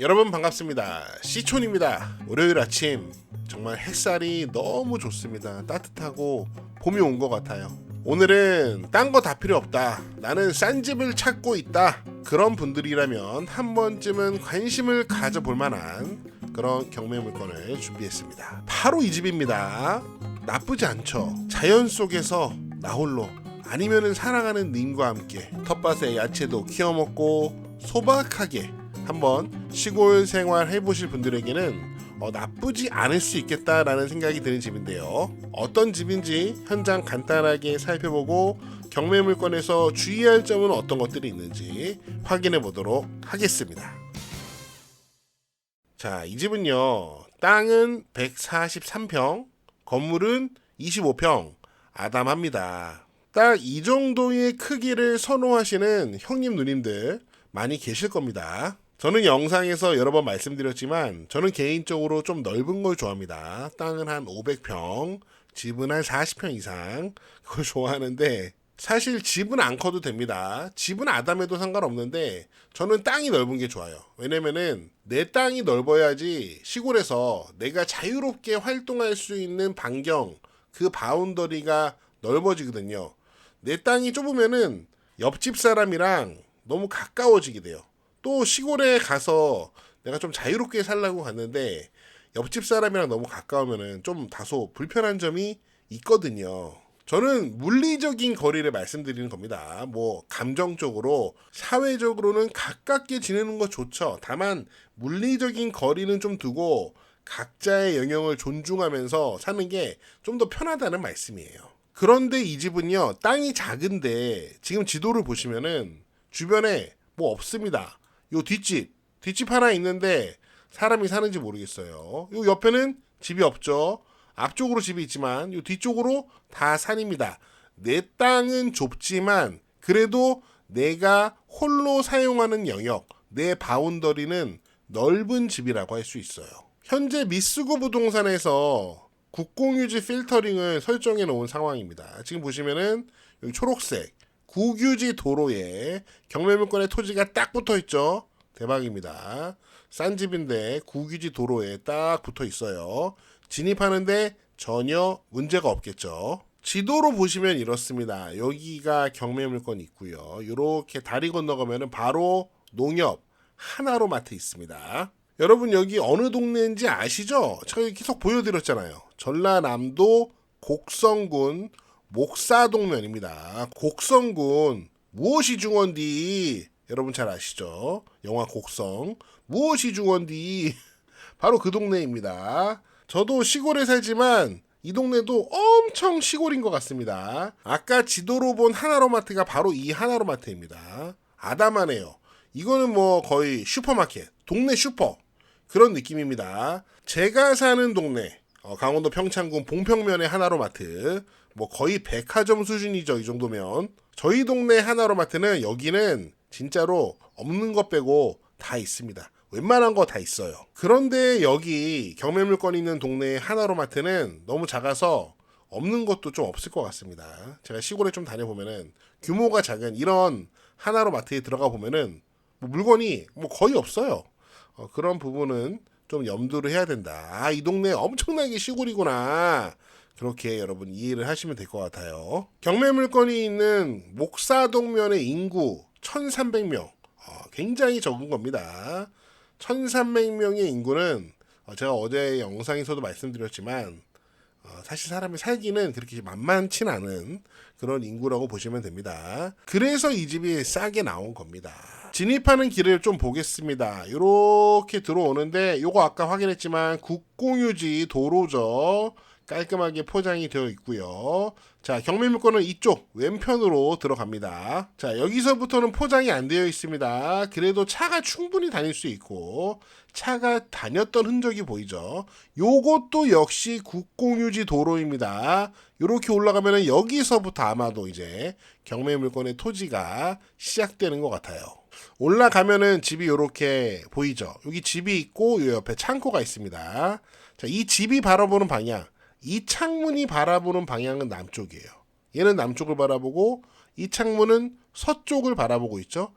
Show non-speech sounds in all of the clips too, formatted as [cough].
여러분 반갑습니다. 시촌입니다. 월요일 아침 정말 햇살이 너무 좋습니다. 따뜻하고 봄이 온 것 같아요. 오늘은 딴 거 다 필요 없다. 나는 싼 집을 찾고 있다. 그런 분들이라면 한 번쯤은 관심을 가져볼 만한 그런 경매 물건을 준비했습니다. 바로 이 집입니다. 나쁘지 않죠. 자연 속에서 나홀로 아니면은 사랑하는 님과 함께 텃밭에 야채도 키워 먹고 소박하게 한번 시골 생활 해보실 분들에게는 어, 나쁘지 않을 수 있겠다라는 생각이 드는 집인데요. 어떤 집인지 현장 간단하게 살펴보고 경매 물건에서 주의할 점은 어떤 것들이 있는지 확인해 보도록 하겠습니다. 자, 이 집은요. 땅은 143평, 건물은 25평, 아담합니다. 딱 이 정도의 크기를 선호하시는 형님 누님들 많이 계실 겁니다. 저는 영상에서 여러 번 말씀드렸지만 저는 개인적으로 좀 넓은 걸 좋아합니다. 땅은 한 500평, 집은 한 40평 이상 그걸 [laughs] 좋아하는데 사실 집은 안 커도 됩니다. 집은 아담해도 상관없는데 저는 땅이 넓은 게 좋아요. 왜냐면은 내 땅이 넓어야지 시골에서 내가 자유롭게 활동할 수 있는 반경 그 바운더리가 넓어지거든요. 내 땅이 좁으면은 옆집 사람이랑 너무 가까워지게 돼요. 또 시골에 가서 내가 좀 자유롭게 살라고 갔는데 옆집 사람이랑 너무 가까우면은 좀 다소 불편한 점이 있거든요. 저는 물리적인 거리를 말씀드리는 겁니다. 뭐 감정적으로 사회적으로는 가깝게 지내는 거 좋죠. 다만 물리적인 거리는 좀 두고 각자의 영역을 존중하면서 사는 게 좀 더 편하다는 말씀이에요. 그런데 이 집은요 땅이 작은데 지금 지도를 보시면은 주변에 뭐 없습니다. 요 뒷집 뒷집 하나 있는데 사람이 사는지 모르겠어요. 요 옆에는 집이 없죠. 앞쪽으로 집이 있지만 요 뒤쪽으로 다 산입니다. 내 땅은 좁지만 그래도 내가 홀로 사용하는 영역, 내 바운더리는 넓은 집이라고 할 수 있어요. 현재 미쓰고 부동산에서 국공유지 필터링을 설정해 놓은 상황입니다. 지금 보시면은 여기 초록색 국유지 도로에 경매물건의 토지가 딱 붙어 있죠. 대박입니다. 싼 집인데 국유지 도로에 딱 붙어 있어요. 진입하는데 전혀 문제가 없겠죠. 지도로 보시면 이렇습니다. 여기가 경매 물건이 있고요. 이렇게 다리 건너가면 바로 농협 하나로 마트 있습니다. 여러분 여기 어느 동네인지 아시죠? 제가 계속 보여드렸잖아요. 전라남도 곡성군 목사동면입니다. 곡성군 무엇이 중원디? 여러분 잘 아시죠? 영화 곡성 무엇이 중원디? [laughs] 바로 그 동네입니다. 저도 시골에 살지만 이 동네도 엄청 시골인 것 같습니다. 아까 지도로 본 하나로마트가 바로 이 하나로마트입니다. 아담하네요. 이거는 뭐 거의 슈퍼마켓, 동네 슈퍼 그런 느낌입니다. 제가 사는 동네 어, 강원도 평창군 봉평면의 하나로마트 뭐 거의 백화점 수준이죠 이 정도면 저희 동네 하나로마트는 여기는 진짜로 없는 것 빼고 다 있습니다. 웬만한 거 다 있어요. 그런데 여기 경매 물건 있는 동네 하나로마트는 너무 작아서 없는 것도 좀 없을 것 같습니다. 제가 시골에 좀 다녀보면은 규모가 작은 이런 하나로마트에 들어가 보면은 뭐 물건이 뭐 거의 없어요. 어, 그런 부분은 좀 염두를 해야 된다. 아, 이 동네 엄청나게 시골이구나. 그렇게 여러분 이해를 하시면 될 것 같아요. 경매 물건이 있는 목사동면의 인구 1,300명. 어, 굉장히 적은 겁니다. 1,300명의 인구는 어, 제가 어제 영상에서도 말씀드렸지만 어, 사실 사람이 살기는 그렇게 만만치 않은 그런 인구라고 보시면 됩니다. 그래서 이 집이 싸게 나온 겁니다. 진입하는 길을 좀 보겠습니다. 이렇게 들어오는데 요거 아까 확인했지만 국공유지 도로죠. 깔끔하게 포장이 되어 있고요. 자, 경매 물건은 이쪽 왼편으로 들어갑니다. 자, 여기서부터는 포장이 안 되어 있습니다. 그래도 차가 충분히 다닐 수 있고 차가 다녔던 흔적이 보이죠. 요것도 역시 국공유지 도로입니다. 이렇게 올라가면 여기서부터 아마도 이제 경매 물건의 토지가 시작되는 것 같아요. 올라가면은 집이 이렇게 보이죠. 여기 집이 있고 요 옆에 창고가 있습니다. 자, 이 집이 바라보는 방향. 이 창문이 바라보는 방향은 남쪽이에요. 얘는 남쪽을 바라보고 이 창문은 서쪽을 바라보고 있죠.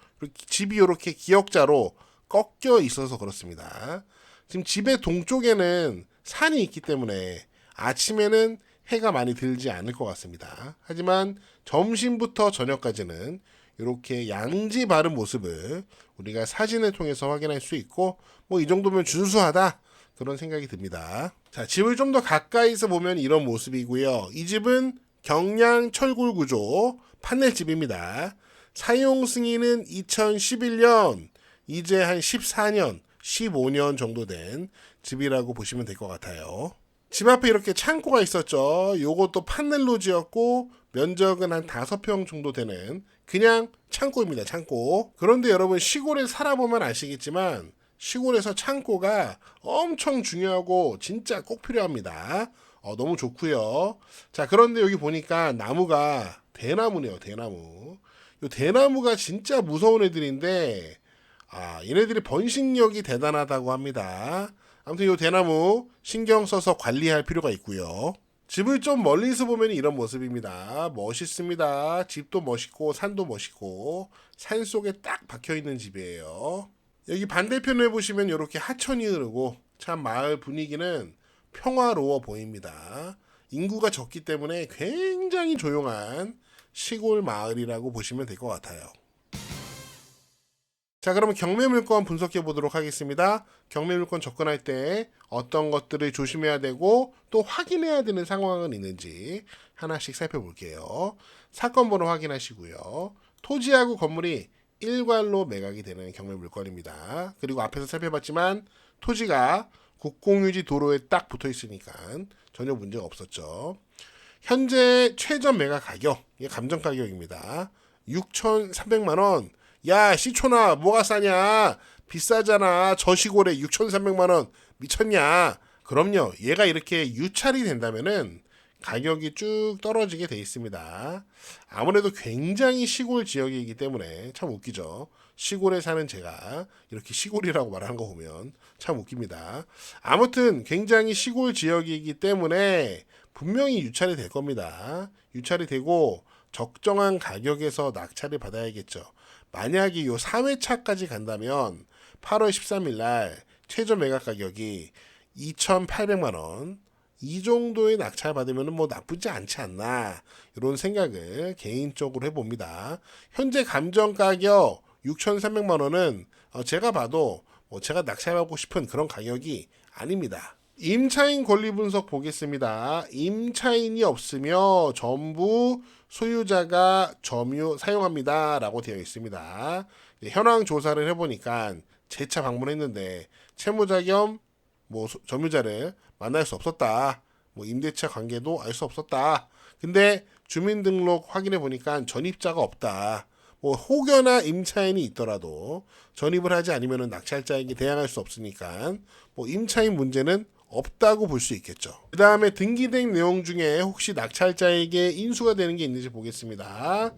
집이 이렇게 기역자로 꺾여 있어서 그렇습니다. 지금 집의 동쪽에는 산이 있기 때문에 아침에는 해가 많이 들지 않을 것 같습니다. 하지만 점심부터 저녁까지는 이렇게 양지 바른 모습을 우리가 사진을 통해서 확인할 수 있고 뭐 이 정도면 준수하다 그런 생각이 듭니다. 자, 집을 좀 더 가까이서 보면 이런 모습이고요. 이 집은 경량 철골 구조 판넬 집입니다. 사용 승인은 2011년, 이제 한 14년, 15년 정도 된 집이라고 보시면 될 것 같아요. 집 앞에 이렇게 창고가 있었죠. 요것도 판넬로 지었고 면적은 한 5평 정도 되는 그냥 창고입니다. 창고. 그런데 여러분 시골에 살아보면 아시겠지만 시골에서 창고가 엄청 중요하고 진짜 꼭 필요합니다. 어, 너무 좋고요. 자, 그런데 여기 보니까 나무가 대나무네요. 대나무. 요 대나무가 진짜 무서운 애들인데 아, 얘네들이 번식력이 대단하다고 합니다. 아무튼 이 대나무 신경 써서 관리할 필요가 있고요. 집을 좀 멀리서 보면 이런 모습입니다. 멋있습니다. 집도 멋있고 산도 멋있고 산 속에 딱 박혀 있는 집이에요. 여기 반대편에 보시면 이렇게 하천이 흐르고 참 마을 분위기는 평화로워 보입니다. 인구가 적기 때문에 굉장히 조용한 시골 마을이라고 보시면 될 것 같아요. 자, 그러면 경매 물건 분석해 보도록 하겠습니다. 경매 물건 접근할 때 어떤 것들을 조심해야 되고 또 확인해야 되는 상황은 있는지 하나씩 살펴볼게요. 사건 번호 확인하시고요. 토지하고 건물이 일괄로 매각이 되는 경매 물건입니다. 그리고 앞에서 살펴봤지만 토지가 국공유지 도로에 딱 붙어 있으니까 전혀 문제가 없었죠. 현재 최저 매각 가격, 이게 감정 가격입니다. 6,300만 원. 야, 시초나 뭐가 싸냐? 비싸잖아. 저 시골에 6,300만 원 미쳤냐? 그럼요. 얘가 이렇게 유찰이 된다면은 가격이 쭉 떨어지게 돼 있습니다. 아무래도 굉장히 시골 지역이기 때문에 참 웃기죠. 시골에 사는 제가 이렇게 시골이라고 말하는 거 보면 참 웃깁니다. 아무튼 굉장히 시골 지역이기 때문에 분명히 유찰이 될 겁니다. 유찰이 되고 적정한 가격에서 낙찰을 받아야겠죠. 만약에 요 4회차까지 간다면 8월 13일 날 최저 매각 가격이 2,800만 원, 이 정도의 낙찰 받으면 뭐 나쁘지 않지 않나 이런 생각을 개인적으로 해봅니다. 현재 감정 가격 6,300만 원은 어, 제가 봐도 뭐 제가 낙찰하고 싶은 그런 가격이 아닙니다. 임차인 권리 분석 보겠습니다. 임차인이 없으며 전부 소유자가 점유 사용합니다라고 되어 있습니다. 네, 현황 조사를 해보니까 재차 방문했는데 채무자 겸뭐 점유자를 만날 수 없었다. 뭐 임대차 관계도 알 수 없었다. 근데 주민등록 확인해 보니까 전입자가 없다. 뭐 혹여나 임차인이 있더라도 전입을 하지 않으면 낙찰자에게 대항할 수 없으니까 뭐 임차인 문제는 없다고 볼 수 있겠죠. 그 다음에 등기된 내용 중에 혹시 낙찰자에게 인수가 되는 게 있는지 보겠습니다.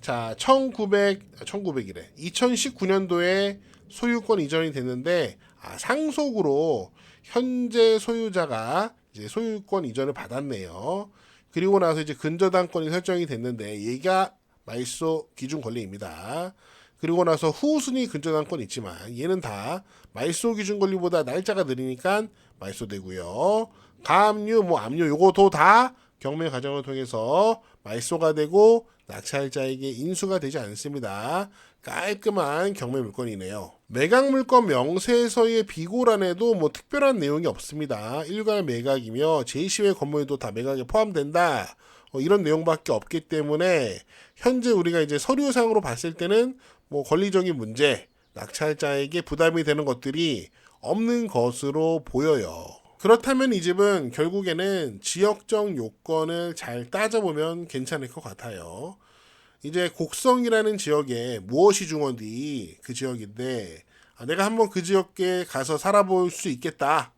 자, 1900, 1900이래. 2019년도에 소유권 이전이 됐는데, 아, 상속으로 현재 소유자가 이제 소유권 이전을 받았네요. 그리고 나서 이제 근저당권이 설정이 됐는데 얘가 말소 기준 권리입니다. 그리고 나서 후순위 근저당권 있지만 얘는 다 말소 기준 권리보다 날짜가 느리니까 말소되고요. 가압류, 뭐 압류 요것도 다 경매 과정을 통해서 말소가 되고 낙찰자에게 인수가 되지 않습니다. 깔끔한 경매 물건이네요. 매각 물건 명세서의 비고란에도 뭐 특별한 내용이 없습니다. 일괄 매각이며 제2의 건물도 다 매각에 포함된다. 어, 이런 내용밖에 없기 때문에 현재 우리가 이제 서류상으로 봤을 때는 뭐 권리적인 문제, 낙찰자에게 부담이 되는 것들이 없는 것으로 보여요. 그렇다면 이 집은 결국에는 지역적 요건을 잘 따져보면 괜찮을 것 같아요. 이제 곡성이라는 지역에 무엇이 중원디 그 지역인데 아, 내가 한번 그 지역에 가서 살아볼 수 있겠다.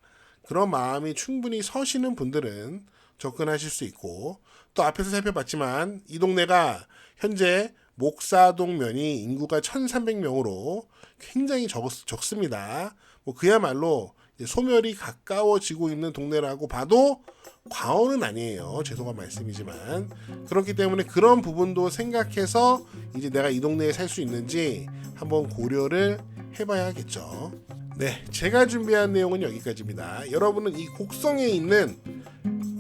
그런 마음이 충분히 서시는 분들은 접근하실 수 있고 또 앞에서 살펴봤지만 이 동네가 현재 목사동면이 인구가 1,300명으로 굉장히 적, 적습니다. 뭐 그야말로 소멸이 가까워지고 있는 동네라고 봐도 과언은 아니에요. 죄송한 말씀이지만 그렇기 때문에 그런 부분도 생각해서 이제 내가 이 동네에 살 수 있는지 한번 고려를 해봐야겠죠. 네, 제가 준비한 내용은 여기까지입니다. 여러분은 이 곡성에 있는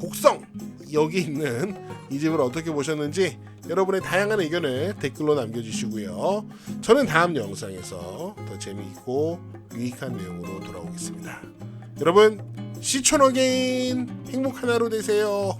곡성 여기 있는 이 집을 어떻게 보셨는지 여러분의 다양한 의견을 댓글로 남겨주시고요. 저는 다음 영상에서 더 재미있고 유익한 내용으로 돌아오겠습니다. 여러분 시촌 어게인 행복한 하루 되세요.